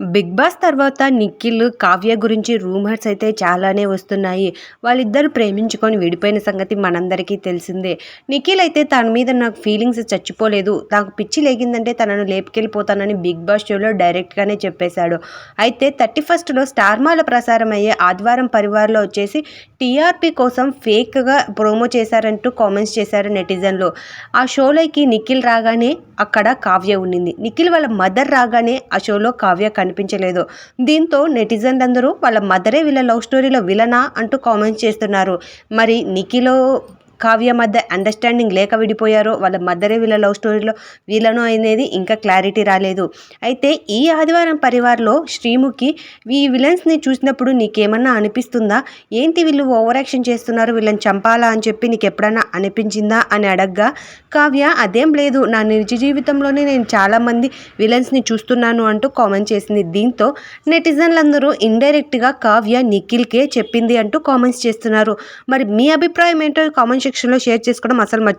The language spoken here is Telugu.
బిగ్ బాస్ తర్వాత నిఖిల్ కావ్య గురించి రూమర్స్ అయితే చాలానే వస్తున్నాయి. వాళ్ళిద్దరు ప్రేమించుకొని విడిపోయిన సంగతి మనందరికీ తెలిసిందే. నిఖిల్ అయితే తన మీద నాకు ఫీలింగ్స్ చచ్చిపోలేదు. నాకు పిచ్చి లేగిందంటే తనను లేపుకెళ్ళిపోతానని బిగ్ బాస్ షోలో డైరెక్ట్గానే చెప్పేశాడు. అయితే థర్టీ ఫస్ట్లో స్టార్మాల ప్రసారం అయ్యే ఆదివారం పరివార్లో వచ్చేసి టీఆర్పీ కోసం ఫేక్గా ప్రోమో చేశారంటూ కామెంట్స్ చేశారు నెటిజన్లు. ఆ షోలోకి నిఖిల్ రాగానే అక్కడ కావ్య ఉండింది. నిఖిల్ వాళ్ళ మదర్ రాగానే ఆ షోలో కావ్య కనిపించలేదు. దీంతో నెటిజన్లందరూ వాళ్ళ మదరే వీళ్ళ లవ్ స్టోరీలో విలనా అంటూ కామెంట్స్ చేస్తున్నారు. మరి నిఖిలో కావ్య మధ్య అండర్స్టాండింగ్ లేక విడిపోయారో వాళ్ళ మదరే వీళ్ళ లవ్ స్టోరీలో వీళ్ళను అనేది ఇంకా క్లారిటీ రాలేదు. అయితే ఈ ఆదివారం పరివార్లో శ్రీముఖి ఈ విలన్స్ని చూసినప్పుడు నీకేమన్నా అనిపిస్తుందా? ఏంటి వీళ్ళు ఓవర్ యాక్షన్ చేస్తున్నారు? వీళ్ళని చంపాలా? అని చెప్పి నీకు ఎప్పుడన్నా అనిపించిందా అని అడగ్గా కావ్య అదేం లేదు. నా నిజ జీవితంలోనే నేను చాలామంది విలన్స్ని చూస్తున్నాను అంటూ కామెంట్ చేసింది. దీంతో నెటిజన్లందరూ ఇండైరెక్ట్గా కావ్య నిఖిల్కే చెప్పింది అంటూ కామెంట్స్ చేస్తున్నారు. మరి మీ అభిప్రాయం ఏంటో కామెంట్ శిక్షణలో షేర్ చేసుకోవడం అసలు మర్చి